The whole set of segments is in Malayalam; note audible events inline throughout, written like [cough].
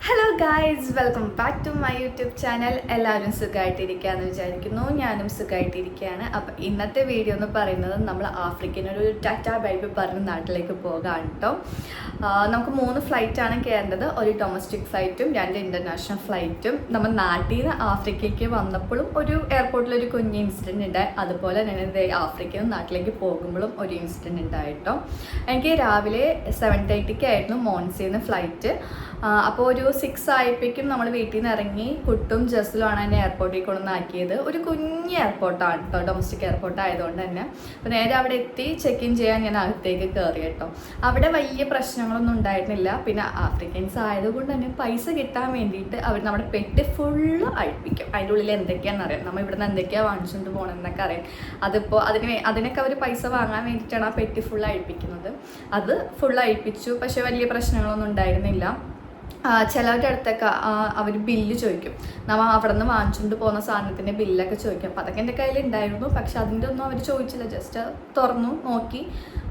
Hello guys welcome back to my YouTube channel എല്ലാവരും സുഖമായിട്ടിരിക്കുകയെന്ന് വിചാരിക്കുന്നു. ഞാനും സുഖമായിട്ടിരിക്കുകയാണ് അപ്പം ഇന്നത്തെ വീഡിയോ എന്ന് പറയുന്നത് നമ്മൾ ആഫ്രിക്കനൊരു ടാറ്റാ ബൈബിൾ പറഞ്ഞ നാട്ടിലേക്ക് പോകാൻ കേട്ടോ നമുക്ക് മൂന്ന് ഫ്ലൈറ്റാണ് കയറേണ്ടത് ഒരു ഡൊമസ്റ്റിക് ഫ്ലൈറ്റും രണ്ട് ഇന്റർനാഷണൽ ഫ്ലൈറ്റും നമ്മൾ നാട്ടിൽ നിന്ന് ആഫ്രിക്കയ്ക്ക് വന്നപ്പോഴും ഒരു എയർപോർട്ടിൽ ഒരു കുഞ്ഞ് ഇൻസിഡന്റ് ഉണ്ടായി. അതുപോലെ തന്നെ ഇതേ ആഫ്രിക്കയിൽ നാട്ടിലേക്ക് പോകുമ്പോഴും ഒരു ഇൻസിഡന്റ് ഉണ്ടായിട്ടോ എനിക്ക് രാവിലെ സെവൻ തേർട്ടിക്ക് ആയിരുന്നു മോൺസിന്ന് ഫ്ലൈറ്റ് അപ്പോൾ ഒരു സിക്സ് ആയപ്പോഴേക്കും നമ്മൾ വീട്ടിൽ നിന്ന് ഇറങ്ങി കുട്ടും ജസ്ലുമാണ് എന്നെ എയർപോർട്ടിൽ കൊണ്ടുവന്നാക്കിയത്. ഒരു കുഞ്ഞ് എയർപോർട്ടാണ് കേട്ടോ ഡൊമസ്റ്റിക് എയർപോർട്ട് ആയതുകൊണ്ട് തന്നെ. അപ്പോൾ നേരെ അവിടെ എത്തി ചെക്ക് ഇൻ ചെയ്യാൻ ഞാൻ അകത്തേക്ക് കയറി കേട്ടോ അവിടെ വലിയ പ്രശ്നങ്ങളൊന്നും ഉണ്ടായിരുന്നില്ല. പിന്നെ ആഫ്രിക്കൻസ് ആയതുകൊണ്ട് തന്നെ പൈസ കിട്ടാൻ വേണ്ടിയിട്ട് അവർ നമ്മുടെ പെറ്റ് ഫുള്ള് അഴിപ്പിക്കും. അതിന്റെ ഉള്ളിൽ എന്തൊക്കെയാണെന്ന് അറിയാം. നമ്മൾ ഇവിടുന്ന് എന്തൊക്കെയാണ് വാങ്ങിച്ചുകൊണ്ട് പോകണമെന്നൊക്കെ അറിയാം. അതിപ്പോൾ അതിന് അതിനൊക്കെ അവർ പൈസ വാങ്ങാൻ വേണ്ടിയിട്ടാണ് ആ പെറ്റ് ഫുൾ അഴിപ്പിക്കുന്നത്. അത് ഫുൾ അഴിപ്പിച്ചു. പക്ഷേ വലിയ പ്രശ്നങ്ങളൊന്നും ഉണ്ടായിരുന്നില്ല. ആ, ചിലരുടെ അടുത്തൊക്കെ അവർ ബില്ല് ചോദിക്കും. നമ്മൾ അവിടെ നിന്ന് വാങ്ങിച്ചുകൊണ്ട് പോകുന്ന സാധനത്തിന്റെ ബില്ലൊക്കെ ചോദിക്കും. അപ്പോൾ അതൊക്കെ എന്റെ കയ്യിൽ ഉണ്ടായിരുന്നു പക്ഷെ അതിന്റെ ഒന്നും അവർ ചോദിച്ചില്ല. ജസ്റ്റ് തുറന്നു നോക്കി.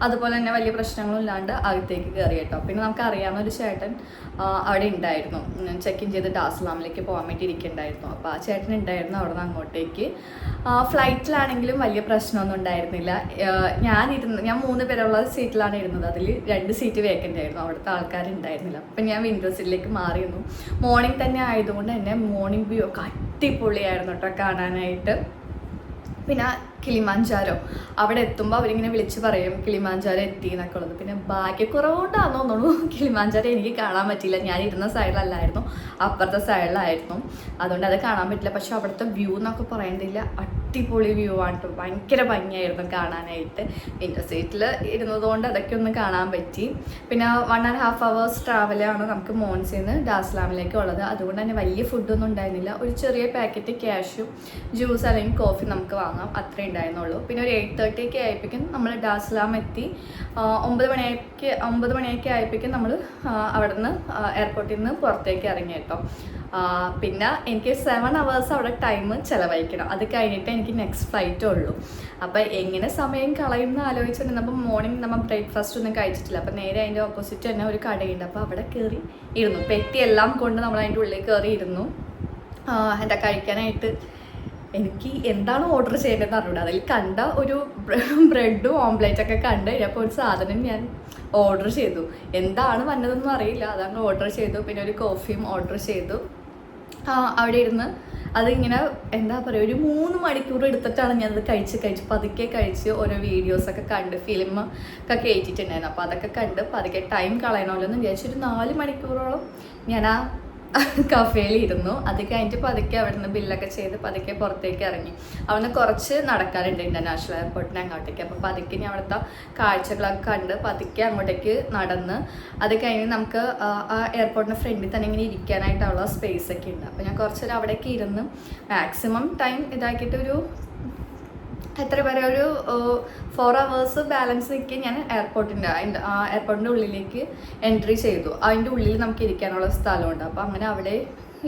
അതുപോലെ തന്നെ വലിയ പ്രശ്നങ്ങളും ഇല്ലാണ്ട് അകത്തേക്ക് കയറി കേട്ടോ. പിന്നെ നമുക്ക് അറിയാവുന്ന ഒരു ചേട്ടൻ അവിടെ ഉണ്ടായിരുന്നു. ചെക്ക് ഇൻ ചെയ്ത് ഡാസ്ലാമിലേക്ക് പോകാൻ വേണ്ടി ഇരിക്കുന്നുണ്ടായിരുന്നു അപ്പോൾ ആ ചേട്ടൻ ഉണ്ടായിരുന്നു അവിടെ നിന്ന് അങ്ങോട്ടേക്ക് ഫ്ലൈറ്റിലാണെങ്കിലും വലിയ പ്രശ്നമൊന്നും ഉണ്ടായിരുന്നില്ല. ഞാൻ ഇരുന്ന് ഞാൻ മൂന്ന് പേരുള്ള സീറ്റിലാണ് ഇരുന്നത്. അതിൽ രണ്ട് സീറ്റ് വേക്കന്റ് ആയിരുന്നു. അവിടുത്തെ ആൾക്കാരുണ്ടായിരുന്നില്ല. അപ്പം ഞാൻ വിൻഡോ സീറ്റിലേക്ക് മാറിയിരുന്നു. മോർണിംഗ് തന്നെ ആയതുകൊണ്ട് തന്നെ മോർണിംഗ് വ്യൂ ഒക്കെ അടിപൊളിയായിരുന്നു കേട്ടോ കാണാനായിട്ട്. പിന്നെ കിളിമാഞ്ചാരോ? അവിടെ എത്തുമ്പോൾ അവരിങ്ങനെ വിളിച്ച് പറയും കിളിമാഞ്ചാരോ എത്തി എന്നൊക്കെ ഉള്ളത്. പിന്നെ ഭാഗ്യക്കുറവുകൊണ്ടാണെന്ന് തോന്നുന്നു [laughs] കിളിമാഞ്ചാരോ എനിക്ക് കാണാൻ പറ്റിയില്ല. ഞാൻ ഇരുന്ന സൈഡിലല്ലായിരുന്നു. അപ്പുറത്തെ സൈഡിലായിരുന്നു. അതുകൊണ്ട് അത് കാണാൻ പറ്റില്ല. പക്ഷെ അവിടുത്തെ വ്യൂ എന്നൊക്കെ പറയേണ്ടില്ല അടിപൊളി വ്യൂ ആണ് കേട്ടോ ഭയങ്കര ഭംഗിയായിരുന്നു കാണാനായിട്ട്. വിൻഡോ സീറ്റിൽ ഇരുന്നതുകൊണ്ട് അതൊക്കെ ഒന്ന് കാണാൻ പറ്റി. പിന്നെ വൺ ആൻഡ് ഹാഫ് അവേഴ്സ് ട്രാവലാണ് നമുക്ക് മോൺസിൽ നിന്ന് ഡാസ്ലാമിലേക്ക് ഉള്ളത്. അതുകൊണ്ട് തന്നെ വലിയ ഫുഡൊന്നും ഉണ്ടായിരുന്നില്ല. ഒരു ചെറിയ പാക്കറ്റ് ക്യാഷും ജ്യൂസ് അല്ലെങ്കിൽ കോഫി നമുക്ക് വാങ്ങാം. അത്രേ ഉണ്ടായിരുന്നുള്ളൂ. പിന്നെ ഒരു എയ്റ്റ് തേർട്ടി ഒക്കെ ആയപ്പോഴേക്കും നമ്മൾ ഡാസ്ലാം എത്തി. ഒമ്പത് മണിയൊക്കെ ഒമ്പത് മണിയൊക്കെ ആയപ്പോഴേക്കും നമ്മൾ അവിടെ നിന്ന് എയർപോർട്ടിൽ നിന്ന് പുറത്തേക്ക് ഇറങ്ങി കേട്ടോ. പിന്നെ എനിക്ക് സെവൻ അവേഴ്സ് അവിടെ ടൈം ചിലവഴിക്കണം. അത് കഴിഞ്ഞിട്ട് എനിക്ക് നെക്സ്റ്റ് ഫ്ലൈറ്റേ ഉള്ളൂ. അപ്പോൾ എങ്ങനെ സമയം കളയും എന്ന് ആലോചിച്ചിട്ടുണ്ടെങ്കിൽ മോർണിംഗ് നമ്മൾ ബ്രേക്ക്ഫാസ്റ്റ് ഒന്നും കഴിച്ചിട്ടില്ല. അപ്പോൾ നേരെ അതിന്റെ ഓപ്പോസിറ്റ് തന്നെ ഒരു കടയുണ്ട്. അപ്പോൾ അവിടെ കയറി ഇരുന്നു. പെട്ടി എല്ലാം കൊണ്ട് നമ്മൾ അതിന്റെ ഉള്ളിൽ കയറി ഇരുന്നു. എന്താ കഴിക്കാനായിട്ട്? എനിക്ക് എന്താണ് ഓർഡർ ചെയ്യേണ്ടതെന്ന് അറിഞ്ഞൂടാ. അതിൽ കണ്ട ഒരു ബ്രെഡും ഓംപ്ലേറ്റ് ഒക്കെ കണ്ട് അപ്പോൾ ഒരു സാധനം ഞാൻ ഓർഡർ ചെയ്തു. എന്താണ് വന്നതെന്നും അറിയില്ല. അതാണ് ഓർഡർ ചെയ്തു. പിന്നെ ഒരു കോഫിയും ഓർഡർ ചെയ്തു. അവിടെ ഇരുന്ന് അതിങ്ങനെ എന്താ പറയുക ഒരു മൂന്ന് മണിക്കൂർ എടുത്തിട്ടാണ് അത് കഴിച്ച് കഴിച്ച് പതുക്കെ കഴിച്ച് ഓരോ വീഡിയോസൊക്കെ കണ്ട് ഫിലിം ഒക്കെ കയറ്റിയിട്ടുണ്ടായിരുന്നു അപ്പോൾ അതൊക്കെ കണ്ട് പതുക്കെ ടൈം കളയണമല്ലോ എന്ന് വിചാരിച്ചൊരു നാല് മണിക്കൂറോളം ഞാൻ ആ കഫേയിൽ ഇരുന്നു അത് കഴിഞ്ഞിട്ട് പതുക്കെ അവിടെ നിന്ന് ബില്ലൊക്കെ ചെയ്ത് പതുക്കെ പുറത്തേക്ക് ഇറങ്ങി. അവിടുന്ന് കുറച്ച് നടക്കാറുണ്ട് ഇന്റർനാഷണൽ എയർപോർട്ടിന് അങ്ങോട്ടേക്ക്. അപ്പോൾ പതുക്കെ ഞാൻ അവിടുത്തെ കാഴ്ചകളൊക്കെ കണ്ട് പതുക്കെ അങ്ങോട്ടേക്ക് നടന്ന് അത് കഴിഞ്ഞ് നമുക്ക് ആ എയർപോർട്ടിന് ഫ്രണ്ടിൽ തന്നെ ഇങ്ങനെ ഇരിക്കാനായിട്ടുള്ള സ്പേസ് ഒക്കെ ഉണ്ട്. അപ്പോൾ ഞാൻ കുറച്ചൊരു അവിടേക്ക് ഇരുന്ന് മാക്സിമം ടൈം ഇതാക്കിയിട്ട് ഒരു എത്ര പേരെ ഒരു ഫോർ അവേഴ്സ് ബാലൻസ് നിൽക്കി ഞാൻ എയർപോർട്ടിന്റെ എയർപോർട്ടിന്റെ ഉള്ളിലേക്ക് എൻട്രി ചെയ്തു. അതിന്റെ ഉള്ളിൽ നമുക്ക് ഇരിക്കാനുള്ള സ്ഥലമുണ്ട്. അപ്പോൾ അങ്ങനെ അവിടെ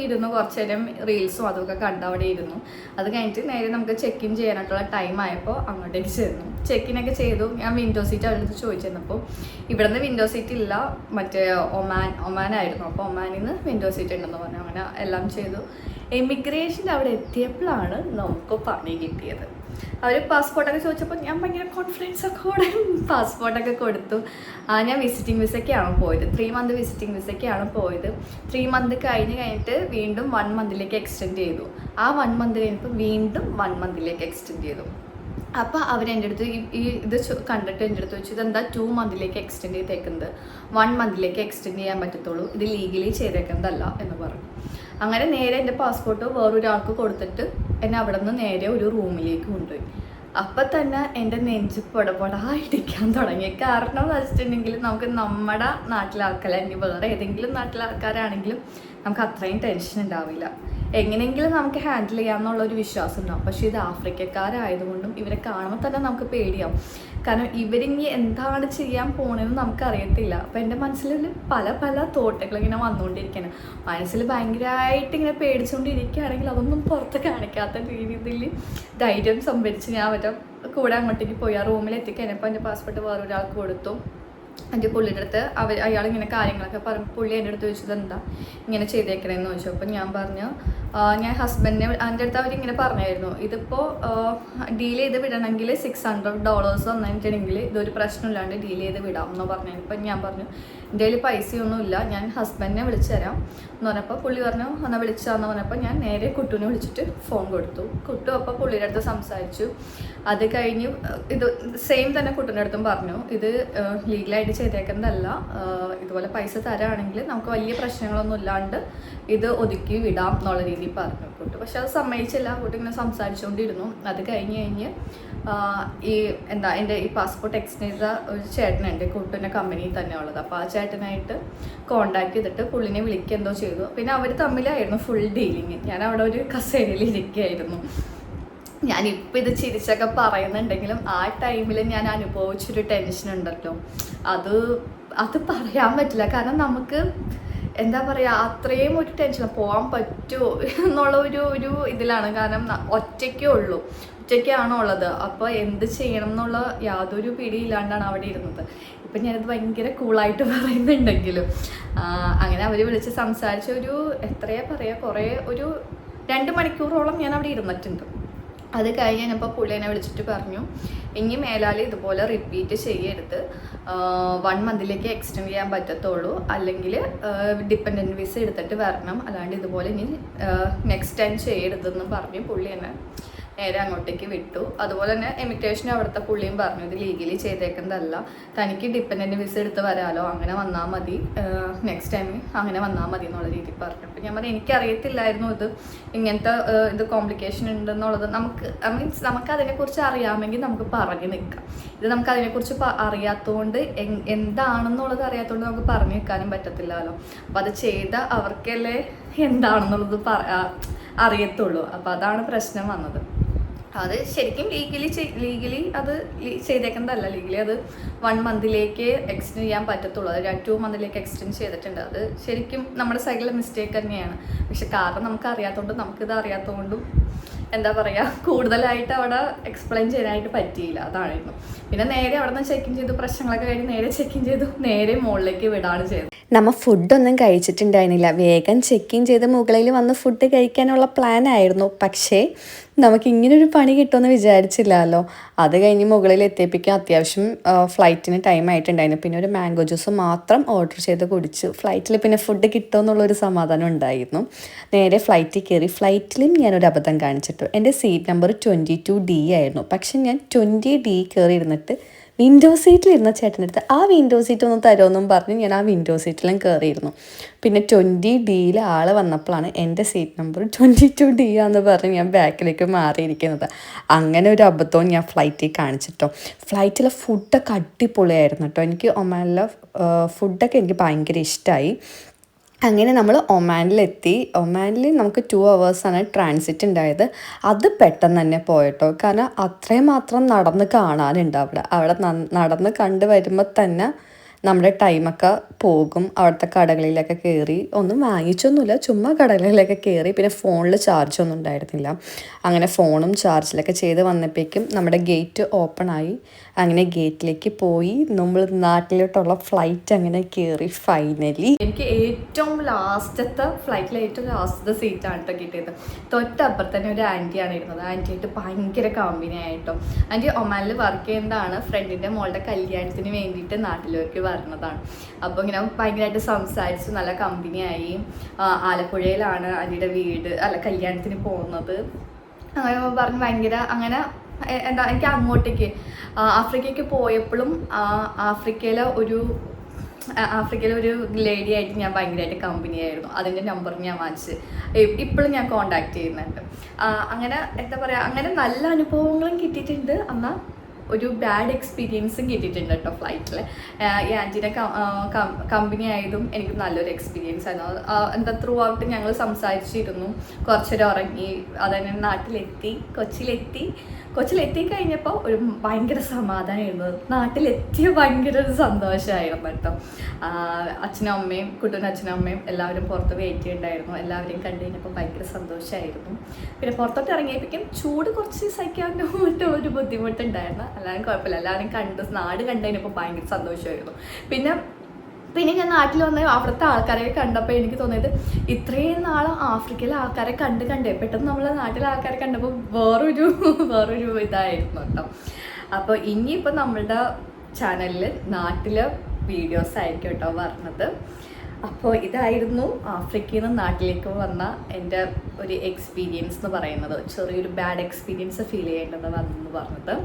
ഇരുന്നു. കുറച്ച് നേരം റീൽസും അതൊക്കെ കണ്ട് അവിടെ ഇരുന്നു. അത് കഴിഞ്ഞിട്ട് നേരെ നമുക്ക് ചെക്ക് ഇൻ ചെയ്യാനായിട്ടുള്ള ടൈം ആയപ്പോൾ അങ്ങോട്ടേക്ക് ചെന്നു. ചെക്കിനൊക്കെ ചെയ്തു. ഞാൻ വിൻഡോ സീറ്റ് നിന്ന് ചോദിച്ചിരുന്നപ്പോൾ ഇവിടെ നിന്ന് വിൻഡോ സീറ്റ് ഇല്ല. മറ്റേ ഒമാൻ ഒമാനായിരുന്നു അപ്പോൾ ഒമാനിൽ നിന്ന് വിൻഡോ സീറ്റ് ഉണ്ടെന്ന് പറഞ്ഞു. അങ്ങനെ എല്ലാം ചെയ്തു. എമിഗ്രേഷന്റെ അവിടെ എത്തിയപ്പോഴാണ് നമുക്ക് പണി കിട്ടിയത്. അവർ പാസ്പോർട്ടൊക്കെ ചോദിച്ചപ്പോൾ ഞാൻ ഭയങ്കര കോൺഫിഡൻസ് ഒക്കെ കൂടെ പാസ്പോർട്ടൊക്കെ കൊടുത്തു. ഞാൻ വിസിറ്റിംഗ് വിസയ്ക്കാണ് പോയത്. ത്രീ മന്ത് വിസിറ്റിംഗ് വിസയ്ക്കാണ് പോയത്. ത്രീ മന്ത് കഴിഞ്ഞ് കഴിഞ്ഞിട്ട് വീണ്ടും വൺ മന്തിലേക്ക് എക്സ്റ്റെൻഡ് ചെയ്തു. ആ വൺ മന്ത് കഴിഞ്ഞപ്പോൾ വീണ്ടും വൺ മന്തിലേക്ക് എക്സ്റ്റെൻഡ് ചെയ്തു. അപ്പോൾ എന്റെ അടുത്ത് ഈ ഇത് കണ്ടിട്ട് എന്റെ അടുത്ത് വെച്ചു ഇതെന്താ ടു മന്തിലേക്ക് എക്സ്റ്റെൻഡ് ചെയ്തേക്കുന്നത്? വൺ മന്തിലേക്ക് എക്സ്റ്റെൻഡ് ചെയ്യാൻ പറ്റത്തുള്ളൂ. ഇത് ലീഗലി ചെയ്തേക്കുന്നതല്ല എന്ന് പറഞ്ഞു. അങ്ങനെ നേരെ എന്റെ പാസ്പോർട്ട് വേറൊരാൾക്ക് കൊടുത്തിട്ട് എന്നെ അവിടെ നിന്ന് നേരെ ഒരു റൂമിലേക്ക് കൊണ്ടുപോയി. അപ്പം തന്നെ എന്റെ നെഞ്ച് പൊടപൊടാ ഇടിക്കാൻ തുടങ്ങി. കാരണം എന്ന് വെച്ചിട്ടുണ്ടെങ്കിൽ നമുക്ക് നമ്മുടെ നാട്ടിലെ ആൾക്കാർ അല്ലെങ്കിൽ വേറെ ഏതെങ്കിലും നാട്ടിലെ ആൾക്കാരാണെങ്കിലും നമുക്ക് അത്രയും ടെൻഷൻ ഉണ്ടാവില്ല. എങ്ങനെയെങ്കിലും നമുക്ക് ഹാൻഡിൽ ചെയ്യാമെന്നുള്ള ഒരു വിശ്വാസം ഉണ്ടാവും. പക്ഷേ ഇത് ആഫ്രിക്കക്കാരായതുകൊണ്ടും ഇവരെ കാണുമ്പോൾ തന്നെ നമുക്ക് പേടിയാവും. കാരണം ഇവരിനി എന്താണ് ചെയ്യാൻ പോണതെന്ന് നമുക്കറിയത്തില്ല. അപ്പം എന്റെ മനസ്സിൽ പല പല തോട്ടുകൾ ഇങ്ങനെ വന്നുകൊണ്ടിരിക്കുകയാണ്. മനസ്സിൽ ഭയങ്കരമായിട്ട് ഇങ്ങനെ പേടിച്ചുകൊണ്ടിരിക്കുകയാണെങ്കിൽ അതൊന്നും പുറത്ത് കാണിക്കാത്ത രീതിയിൽ ധൈര്യം സംഭരിച്ച് ഞാൻ അവരുടെ കൂടെ അങ്ങോട്ടേക്ക് പോയി. ആ റൂമിൽ എത്തിക്കഴിഞ്ഞപ്പോൾ എന്റെ പാസ്പോർട്ട് വേറൊരാൾക്ക് കൊടുത്തു. എന്റെ പുള്ളിയുടെ അടുത്ത് അവർ അയാൾ ഇങ്ങനെ കാര്യങ്ങളൊക്കെ പറഞ്ഞു പുള്ളി എന്റെ അടുത്ത് ചോദിച്ചത് എന്താ? ഇങ്ങനെ ചെയ്തേക്കണേന്ന് ചോദിച്ചു. അപ്പം ഞാൻ പറഞ്ഞു ഞാൻ ഹസ്ബൻഡിനെ എന്റെ അടുത്ത് അവരിങ്ങനെ പറഞ്ഞായിരുന്നു. ഇതിപ്പോൾ ഡീൽ ചെയ്ത് വിടണമെങ്കിൽ സിക്സ് ഹൺഡ്രഡ് ഡോളേഴ്സ് വന്നിട്ടുണ്ടെങ്കിൽ ഇതൊരു പ്രശ്നമില്ലാണ്ട് ഡീൽ ചെയ്ത് വിടാം എന്ന് പറഞ്ഞു ഇപ്പം ഞാൻ പറഞ്ഞു എന്റെ കയ്യിൽ പൈസയൊന്നുമില്ല ഞാൻ ഹസ്ബൻഡിനെ വിളിച്ചു തരാം എന്ന് പറഞ്ഞപ്പോൾ പുള്ളി പറഞ്ഞു എന്നാൽ വിളിച്ചാന്ന് പറഞ്ഞപ്പോൾ ഞാൻ നേരെ കുട്ടുവിനെ വിളിച്ചിട്ട് ഫോൺ കൊടുത്തു. കുട്ടു അപ്പോൾ പുള്ളിയുടെ അടുത്ത് സംസാരിച്ചു. അത് കഴിഞ്ഞ് ഇത് സെയിം തന്നെ കുട്ടിന്റെ അടുത്തും പറഞ്ഞു ഇത് ലീഗലായിട്ട് ചെയ്തേക്കുന്നതല്ല. ഇതുപോലെ പൈസ തരാണെങ്കിൽ നമുക്ക് വലിയ പ്രശ്നങ്ങളൊന്നും ഇല്ലാണ്ട് ഇത് ഒതുക്കി വിടാം എന്നുള്ള രീതിയിൽ പറഞ്ഞു കൂട്ട്. പക്ഷെ അത് സമ്മതിച്ചില്ല. കൂട്ടി ഇങ്ങനെ സംസാരിച്ചുകൊണ്ടിരുന്നു. അത് കഴിഞ്ഞ് കഴിഞ്ഞ് ഈ എന്താ എന്റെ ഈ പാസ്പോർട്ട് എക്സ്റ്റെൻഡ് ചെയ്ത ഒരു ചേട്ടനുണ്ട്. കൂട്ടിന്റെ കമ്പനിയിൽ തന്നെ ഉള്ളത്. അപ്പോൾ ആ ചേട്ടനായിട്ട് കോണ്ടാക്ട് ചെയ്തിട്ട് പുള്ളിനെ വിളിക്കുക എന്തോ ചെയ്തു. പിന്നെ അവർ തമ്മിലായിരുന്നു ഫുൾ ഡീലിങ് ഞാൻ അവിടെ ഒരു കസേരയിൽ ഇരിക്കുകയായിരുന്നു. ഞാനിപ്പോൾ ഇത് ചിരിച്ചൊക്കെ പറയുന്നുണ്ടെങ്കിലും ആ ടൈമിൽ ഞാൻ അനുഭവിച്ചൊരു ടെൻഷൻ ഉണ്ടല്ലോ. അത് അത് പറയാൻ പറ്റില്ല. കാരണം നമുക്ക് എന്താ പറയുക അത്രയും ഒരു ടെൻഷൻ പോകാൻ പറ്റുമോ എന്നുള്ള ഒരു ഒരു ഇതിലാണ്. കാരണം ഒറ്റയ്ക്കേ ഉള്ളൂ. ഒറ്റയ്ക്കാണോ ഉള്ളത്. അപ്പോൾ എന്ത് ചെയ്യണം എന്നുള്ള യാതൊരു പിടിയില്ലാണ്ടാണ് അവിടെ ഇരുന്നത്. ഇപ്പം ഞാനിത് ഭയങ്കര കൂളായിട്ട് പറയുന്നുണ്ടെങ്കിലും അങ്ങനെ അവർ വിളിച്ച് സംസാരിച്ച ഒരു എത്രയാ പറയുക കുറേ ഒരു രണ്ട് മണിക്കൂറോളം ഞാൻ അവിടെ ഇരുന്നിട്ടുണ്ട്. അത് കഴിഞ്ഞ് കഴിഞ്ഞപ്പോൾ പുള്ളി വിളിച്ചിട്ട് പറഞ്ഞു ഇനി മേലാൽ ഇതുപോലെ റിപ്പീറ്റ് ചെയ്യരുത്. വൺ മന്തിലേക്ക് എക്സ്റ്റെൻഡ് ചെയ്യാൻ പറ്റത്തുള്ളൂ. അല്ലെങ്കിൽ ഡിപ്പെൻഡന്റ് വിസ എടുത്തിട്ട് വരണം. അല്ലാണ്ട് ഇതുപോലെ ഇനി നെക്സ്റ്റ് ടൈം ചെയ്യരുതെന്ന് പറഞ്ഞു പുള്ളി എന്നെ നേരെ അങ്ങോട്ടേക്ക് വിട്ടു. അതുപോലെ തന്നെ എമിറ്റേഷൻ അവിടുത്തെ പുള്ളിയും പറഞ്ഞു ഇത് ലീഗലി ചെയ്തേക്കുന്നതല്ല. തനിക്ക് ഡിപ്പെൻഡന്റ് വിസ എടുത്ത് വരാലോ. അങ്ങനെ വന്നാൽ മതി. നെക്സ്റ്റ് ടൈം അങ്ങനെ വന്നാൽ മതി എന്നുള്ള രീതിയിൽ പറഞ്ഞു. അപ്പം ഞാൻ പറഞ്ഞു എനിക്കറിയത്തില്ലായിരുന്നു ഇത്. ഇങ്ങനത്തെ ഇത് കോംപ്ലിക്കേഷൻ ഉണ്ടെന്നുള്ളത് നമുക്ക് ഐ മീൻസ് നമുക്ക് അതിനെക്കുറിച്ച് അറിയാമെങ്കിൽ നമുക്ക് പറഞ്ഞു നിൽക്കാം. ഇത് നമുക്ക് അതിനെക്കുറിച്ച് അറിയാത്തതുകൊണ്ട് എന്താണെന്നുള്ളത് അറിയാത്തതുകൊണ്ട് നമുക്ക് പറഞ്ഞു നിൽക്കാനും പറ്റത്തില്ലല്ലോ. അപ്പം അത് ചെയ്ത അവർക്കല്ലേ എന്താണെന്നുള്ളത് പറ അറിയത്തുള്ളൂ. അപ്പം അതാണ് പ്രശ്നം വന്നത്. അത് ശരിക്കും ലീഗലി ലീഗലി അത് ചെയ്തേക്കേണ്ടതല്ല ലീഗലി അത് വൺ മന്തിലേക്ക് എക്സ്റ്റെൻഡ് ചെയ്യാൻ പറ്റത്തുള്ളൂ. അത് ടു മന്തിലേക്ക് എക്സ്റ്റെൻഡ് ചെയ്തിട്ടുണ്ട്. അത് ശരിക്കും നമ്മുടെ സൈഡിലെ മിസ്റ്റേക്ക് തന്നെയാണ്. പക്ഷെ കാരണം നമുക്ക് അറിയാത്തതുകൊണ്ട് നമുക്കിത് അറിയാത്തതുകൊണ്ടും എന്താ പറയുക കൂടുതലായിട്ട് അവിടെ എക്സ്പ്ലെയിൻ ചെയ്യാനായിട്ട് പറ്റിയില്ല. അതായിരുന്നു. പിന്നെ നേരെ അവിടെ നിന്ന് ചെക്കിൻ ചെയ്തു പ്രശ്നങ്ങളൊക്കെ കഴിഞ്ഞ് നേരെ ചെക്കിങ് ചെയ്തു നേരെ മുകളിലേക്ക് വിടാണ് ചെയ്തത്. നമ്മ ഫുഡൊന്നും കഴിച്ചിട്ടുണ്ടായിരുന്നില്ല. വേഗം ചെക്ക് ഇൻ ചെയ്ത് മുകളിൽ വന്ന് ഫുഡ് കഴിക്കാനുള്ള പ്ലാൻ ആയിരുന്നു. പക്ഷേ നമുക്ക് ഇങ്ങനൊരു പണി കിട്ടുമെന്ന് വിചാരിച്ചില്ലല്ലോ അത് കഴിഞ്ഞ് മുകളിൽ എത്തിപ്പിക്കാൻ അത്യാവശ്യം ഫ്ലൈറ്റിന് ടൈം ആയിട്ടുണ്ടായിരുന്നു. പിന്നെ ഒരു മാംഗോ ജ്യൂസ് മാത്രം ഓർഡർ ചെയ്ത് കുടിച്ചു. ഫ്ലൈറ്റിൽ പിന്നെ ഫുഡ് കിട്ടുമെന്നുള്ളൊരു സമാധാനം ഉണ്ടായിരുന്നു. നേരെ ഫ്ലൈറ്റിൽ കയറി. ഫ്ലൈറ്റിലും ഞാനൊരു അബദ്ധം കാണിച്ചിട്ടു. എന്റെ seat number twenty two D ആയിരുന്നു. പക്ഷെ ഞാൻ ട്വന്റി ഡി കയറി ഇരുന്നിട്ട് വിൻഡോ സീറ്റിലിരുന്ന ചേട്ടന്റെ അടുത്ത് ആ വിൻഡോ സീറ്റ് ഒന്ന് തരുമെന്നും പറഞ്ഞ് ഞാൻ ആ വിൻഡോ സീറ്റിലും കയറിയിരുന്നു പിന്നെ ട്വന്റി ഡിയിൽ ആൾ വന്നപ്പോഴാണ് എന്റെ seat number twenty two D ആണെന്ന് പറഞ്ഞ് ഞാൻ ബാക്കിലേക്ക് മാറിയിരിക്കുന്നത്. അങ്ങനെ ഒരു അബദ്ധവും ഞാൻ ഫ്ലൈറ്റിൽ കാണിച്ചിട്ടോ. ഫ്ലൈറ്റിലെ ഫുഡൊക്കെ അടിപൊളിയായിരുന്നു കേട്ടോ. എനിക്ക് ഒമാനിലെ ഫുഡൊക്കെ എനിക്ക് ഭയങ്കര ഇഷ്ടമായി അങ്ങനെ നമ്മൾ ഒമാനിലെത്തി. ഒമാനിൽ നമുക്ക് ടു അവേഴ്സാണ് ട്രാൻസിറ്റ് ഉണ്ടായത് അത് പെട്ടെന്ന് തന്നെ പോയിട്ടോ. കാരണം അത്രയും മാത്രം നടന്ന് കാണാനുണ്ട് അവിടെ. അവിടെ നടന്ന് കണ്ട് വരുമ്പോൾ തന്നെ നമ്മുടെ ടൈമൊക്കെ പോകും. അവിടുത്തെ കടകളിലൊക്കെ കയറി ഒന്നും വാങ്ങിച്ചൊന്നുമില്ല. ചുമ്മാ കടകളിലൊക്കെ കയറി പിന്നെ ഫോണിൽ ചാർജൊന്നും ഉണ്ടായിരുന്നില്ല. അങ്ങനെ ഫോണും ചാർജിലൊക്കെ ചെയ്ത് വന്നപ്പോഴേക്കും നമ്മുടെ ഗേറ്റ് ഓപ്പൺ ആയി. അങ്ങനെ ഗേറ്റിലേക്ക് പോയി. നമ്മൾ നാട്ടിലോട്ടുള്ള ഫ്ലൈറ്റ് അങ്ങനെ കയറി ഫൈനലി എനിക്ക് ഏറ്റവും ലാസ്റ്റത്തെ ഫ്ലൈറ്റിലെ ഏറ്റവും ലാസ്റ്റത്തെ സീറ്റാണ് കേട്ടോ കിട്ടിയത്. തൊട്ടപ്പുറത്ത് തന്നെ ഒരു ആന്റിയാണ് ഇരുന്നത്. ആന്റിയായിട്ട് ഭയങ്കര കമ്പനി ആയിട്ടോ. ആന്റി ഒമാനിൽ വർക്ക് ചെയ്യുന്നതാണ്. ഫ്രണ്ടിന്റെ മോളുടെ കല്യാണത്തിന് വേണ്ടിയിട്ട് നാട്ടിലേക്ക് വരുന്നതാണ് അപ്പോൾ ഇങ്ങനെ ഭയങ്കരമായിട്ട് സംസാരിച്ച് നല്ല കമ്പനിയായി ആലപ്പുഴയിലാണ് അനിയുടെ വീട് അല്ല കല്യാണത്തിന് പോകുന്നത്. അങ്ങനെ പറഞ്ഞ് ഭയങ്കര അങ്ങനെ എന്താ എനിക്ക് അങ്ങോട്ടേക്ക് ആഫ്രിക്കയ്ക്ക് പോയപ്പോഴും ആഫ്രിക്കയിലെ ഒരു ആഫ്രിക്കയിലെ ഒരു ലേഡി ആയിട്ട് ഞാൻ ഭയങ്കരമായിട്ട് കമ്പനി ആയിരുന്നു. അതിന്റെ നമ്പർ ഞാൻ വാങ്ങിച്ച് ഇപ്പോഴും ഞാൻ കോണ്ടാക്ട് ചെയ്യുന്നുണ്ട്. അങ്ങനെ എന്താ പറയുക അങ്ങനെ നല്ല അനുഭവങ്ങളും കിട്ടിയിട്ടുണ്ട്. എന്നാൽ ഒരു ബാഡ് എക്സ്പീരിയൻസും കിട്ടിയിട്ടുണ്ട് കേട്ടോ ഫ്ലൈറ്റിൽ ഈ ആന്റിനെ കമ്പനി ആയതും എനിക്ക് നല്ലൊരു എക്സ്പീരിയൻസ് ആയിരുന്നു. എന്താ ത്രൂ ഔട്ട് ഞങ്ങൾ സംസാരിച്ചിരുന്നു. കുറച്ചേരം ഉറങ്ങി അതന്നെ നാട്ടിലെത്തി കൊച്ചിയിലെത്തി കൊച്ചിയിലെത്തി കഴിഞ്ഞപ്പോൾ ഒരു ഭയങ്കര സമാധാനമായിരുന്നു നാട്ടിലെത്തിയ ഭയങ്കര ഒരു സന്തോഷമായിരുന്നു കേട്ടോ. അച്ഛനും അമ്മയും കുട്ടനും അച്ഛനും അമ്മയും എല്ലാവരും പുറത്ത് വെയിറ്റ് ചെയ്യുന്നുണ്ടായിരുന്നു എല്ലാവരെയും കണ്ടു കഴിഞ്ഞപ്പോൾ ഭയങ്കര സന്തോഷമായിരുന്നു പിന്നെ പുറത്തോട്ട് ഇറങ്ങിയപ്പോഴേക്കും ചൂട് കുറച്ച് സഹിക്കാൻ [laughs] ഒരു ബുദ്ധിമുട്ടുണ്ടായിരുന്നു. എല്ലാവരും കുഴപ്പമില്ല. എല്ലാവരും കണ്ട് നാട് കണ്ടതിനിപ്പോൾ ഭയങ്കര സന്തോഷമായിരുന്നു. പിന്നെ പിന്നെ ഞാൻ നാട്ടിൽ വന്ന അവിടുത്തെ ആൾക്കാരെ കണ്ടപ്പോൾ എനിക്ക് തോന്നിയത് ഇത്രയും നാൾ ആഫ്രിക്കയിലെ ആൾക്കാരെ കണ്ട് കണ്ടേ. പെട്ടെന്ന് നമ്മളെ നാട്ടിലെ ആൾക്കാരെ കണ്ടപ്പോൾ വേറൊരു വേറൊരു ഇതായിരുന്നു കേട്ടോ. അപ്പോൾ ഇനിയിപ്പോൾ നമ്മളുടെ ചാനലിൽ നാട്ടിലെ വീഡിയോസ് ആയിരിക്കും കേട്ടോ പറഞ്ഞത് അപ്പോൾ ഇതായിരുന്നു ആഫ്രിക്കയിൽ നിന്ന് നാട്ടിലേക്ക് വന്ന എന്റെ ഒരു എക്സ്പീരിയൻസ് എന്ന് പറയുന്നത്. ചെറിയൊരു ബാഡ് എക്സ്പീരിയൻസ് ഫീൽ ചെയ്യേണ്ടത് വന്നെന്ന് പറഞ്ഞത്.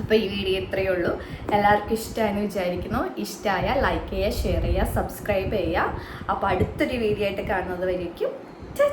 അപ്പോൾ ഈ വീഡിയോ ഇത്രയേ ഉള്ളൂ. എല്ലാവർക്കും ഇഷ്ടമായെന്ന് വിചാരിക്കുന്നു. ഇഷ്ടമായ ലൈക്ക് ചെയ്യുക ഷെയർ ചെയ്യുക സബ്സ്ക്രൈബ് ചെയ്യുക. അപ്പോൾ അടുത്തൊരു വീഡിയോ ആയിട്ട് കാണുന്നത് വരയ്ക്കും ചാ